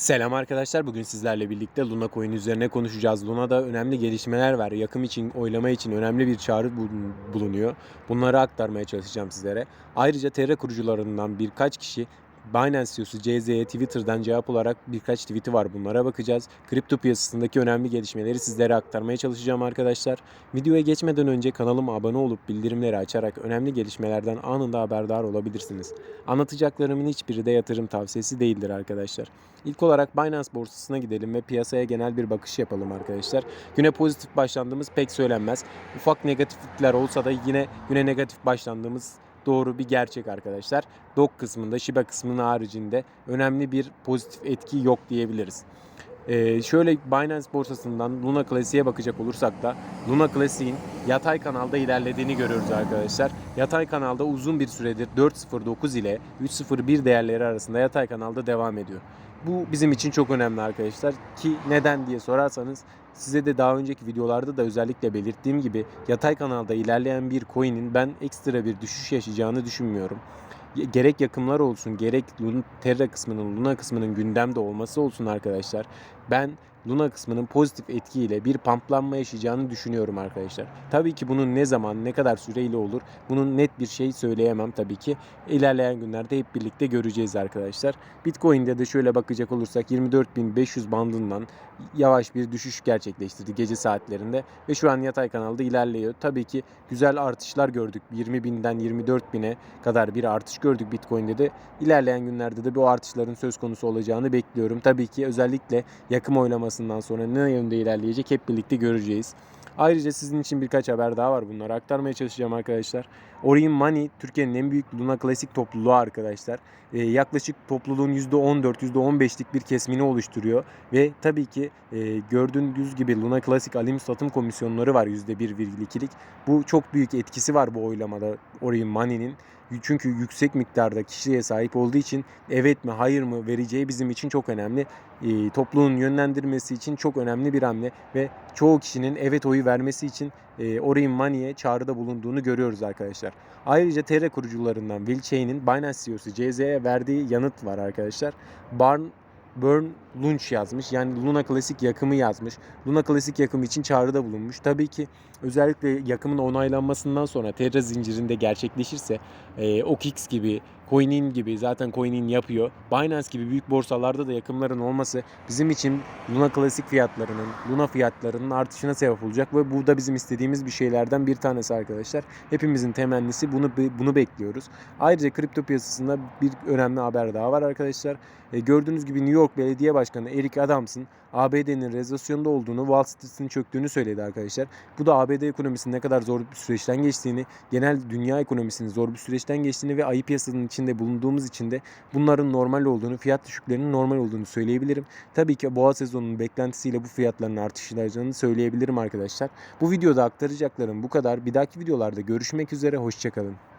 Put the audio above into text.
Selam arkadaşlar. Bugün sizlerle birlikte Luna Coin üzerine konuşacağız. Luna'da önemli gelişmeler var. Yakım için, oylama için önemli bir çağrı bulun- bulunuyor. Bunları aktarmaya çalışacağım sizlere. Ayrıca Terra kurucularından birkaç kişi Binance CEO'su CZ'ye Twitter'dan cevap olarak birkaç tweet'i var. Bunlara bakacağız. Kripto piyasasındaki önemli gelişmeleri sizlere aktarmaya çalışacağım arkadaşlar. Videoya geçmeden önce kanalıma abone olup bildirimleri açarak önemli gelişmelerden anında haberdar olabilirsiniz. Anlatacaklarımın hiçbiri de yatırım tavsiyesi değildir arkadaşlar. İlk olarak Binance borsasına gidelim ve piyasaya genel bir bakış yapalım arkadaşlar. Güne pozitif başlandığımız pek söylenmez. Ufak negatiflikler olsa da yine güne negatif başlandığımız doğru bir gerçek arkadaşlar. Dog kısmında, Shiba kısmının haricinde önemli bir pozitif etki yok diyebiliriz. Ee, şöyle Binance borsasından Luna Classic'e bakacak olursak da Luna Classic'in yatay kanalda ilerlediğini görüyoruz arkadaşlar. Yatay kanalda uzun bir süredir 4.09 ile 3.01 değerleri arasında yatay kanalda devam ediyor. Bu bizim için çok önemli arkadaşlar ki neden diye sorarsanız size de daha önceki videolarda da özellikle belirttiğim gibi yatay kanalda ilerleyen bir coin'in ben ekstra bir düşüş yaşayacağını düşünmüyorum. Gerek yakımlar olsun gerek Terra kısmının Luna kısmının gündemde olması olsun arkadaşlar. Ben Luna kısmının pozitif etkiyle bir pamplanma yaşayacağını düşünüyorum arkadaşlar. Tabii ki bunun ne zaman, ne kadar süreyle olur bunun net bir şey söyleyemem tabii ki. İlerleyen günlerde hep birlikte göreceğiz arkadaşlar. Bitcoin'de de şöyle bakacak olursak 24.500 bandından yavaş bir düşüş gerçekleştirdi gece saatlerinde ve şu an yatay kanalda ilerliyor. Tabii ki güzel artışlar gördük. 20.000'den 24.000'e kadar bir artış gördük Bitcoin'de de. İlerleyen günlerde de bu artışların söz konusu olacağını bekliyorum. Tabii ki özellikle yakım oylamasından sonra ne yönde ilerleyecek hep birlikte göreceğiz. Ayrıca sizin için birkaç haber daha var. Bunları aktarmaya çalışacağım arkadaşlar. Orient Money Türkiye'nin en büyük Luna Classic topluluğu arkadaşlar. Ee, yaklaşık topluluğun %14, %15'lik bir kesimini oluşturuyor. Ve tabii ki e, gördüğünüz gibi Luna Classic alim satım komisyonları var %1,2'lik. Bu çok büyük etkisi var bu oylamada Orient Money'nin. Çünkü yüksek miktarda kişiye sahip olduğu için evet mi hayır mı vereceği bizim için çok önemli. E, topluluğun yönlendirmesi için çok önemli bir hamle ve çoğu kişinin evet oyu vermesi için e, Orient Money'e çağrıda bulunduğunu görüyoruz arkadaşlar. Ayrıca Terra kurucularından Will Chain'in Binance CEO'su CZ'ye verdiği yanıt var arkadaşlar. Barn Burn Launch yazmış. Yani Luna Classic yakımı yazmış. Luna Classic yakımı için çağrıda bulunmuş. Tabii ki özellikle yakımın onaylanmasından sonra Terra zincirinde gerçekleşirse e, OKX gibi, Coinin gibi zaten Coinin yapıyor. Binance gibi büyük borsalarda da yakımların olması bizim için Luna Classic fiyatlarının, Luna fiyatlarının artışına sebep olacak ve bu da bizim istediğimiz bir şeylerden bir tanesi arkadaşlar. Hepimizin temennisi bunu bunu bekliyoruz. Ayrıca kripto piyasasında bir önemli haber daha var arkadaşlar. E, gördüğünüz gibi New York Belediye Başkanı Eric Adams'ın ABD'nin rezasyonda olduğunu, Wall Street'in çöktüğünü söyledi arkadaşlar. Bu da ABD ekonomisinin ne kadar zor bir süreçten geçtiğini, genel dünya ekonomisinin zor bir süreçten geçtiğini ve ayı piyasanın içinde bulunduğumuz için de bunların normal olduğunu, fiyat düşüklerinin normal olduğunu söyleyebilirim. Tabii ki boğa sezonunun beklentisiyle bu fiyatların artışlayacağını söyleyebilirim arkadaşlar. Bu videoda aktaracaklarım bu kadar. Bir dahaki videolarda görüşmek üzere. Hoşçakalın.